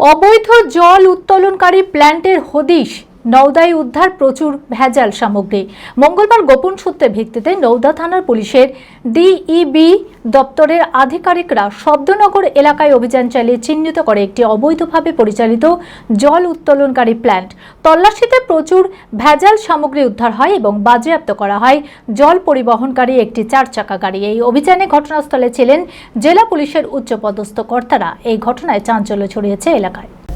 অবৈধ জল উত্তোলনকারী প্ল্যান্টের হদিশ। নওদায় উদ্ধার প্রচুর ভেজাল সামগ্রী। মঙ্গলবার গোপন সূত্রে ভিত্তিতে নওদা থানার পুলিশের ডিইবি দপ্তরের আধিকারিকরা শব্দনগর এলাকায় অভিযান চালিয়ে চিহ্নিত করে একটি অবৈধভাবে পরিচালিত জল উত্তোলনকারী প্ল্যান্ট। তল্লাশিতে প্রচুর ভেজাল সামগ্রী উদ্ধার হয় এবং বাজেয়াপ্ত করা হয় জল পরিবহনকারী একটি চার চাকা গাড়ি। এই অভিযানে ঘটনাস্থলে ছিলেন জেলা পুলিশের উচ্চপদস্থ কর্তারা। এই ঘটনায় চাঞ্চল্য ছড়িয়েছে এলাকায়।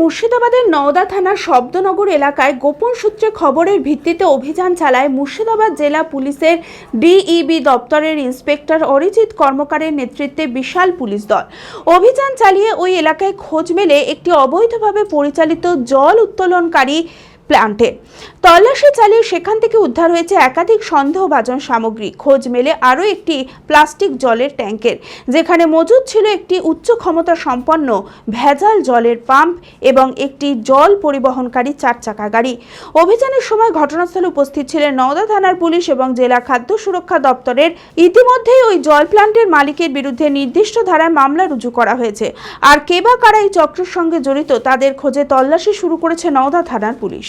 মুর্শিদাবাদের নওদা থানার শব্দনগর এলাকায় গোপন সূত্রে খবরের ভিত্তিতে অভিযান চালায় মুর্শিদাবাদ জেলা পুলিশের ডিইবি দপ্তরের ইন্সপেক্টর অরিজিৎ কর্মকারের নেতৃত্বে বিশাল পুলিশ দল। অভিযান চালিয়ে ওই এলাকায় খোঁজ মেলে একটি অবৈধভাবে পরিচালিত জল উত্তোলনকারী প্ল্যান্টে তল্লাশি চালিয়ে সেখান থেকে উদ্ধার হয়েছে একাধিক সন্দেহভাজন সামগ্রী। খোঁজ মেলে আরও একটি প্লাস্টিক জলের ট্যাঙ্কের, যেখানে মজুদ ছিল একটি উচ্চ ক্ষমতা সম্পন্ন ভেজাল জলের পাম্প এবং একটি জল পরিবহনকারী চার চাকা গাড়ি। অভিযানের সময় ঘটনাস্থলে উপস্থিত ছিলেন নওদা থানার পুলিশ এবং জেলা খাদ্য সুরক্ষা দপ্তরের। ইতিমধ্যেই ওই জল প্ল্যান্টের মালিকের বিরুদ্ধে নির্দিষ্ট ধারায় মামলা রুজু করা হয়েছে। আর কে বা কারা এই চক্রের সঙ্গে জড়িত, তাদের খোঁজে তল্লাশি শুরু করেছে নওদা থানার পুলিশ।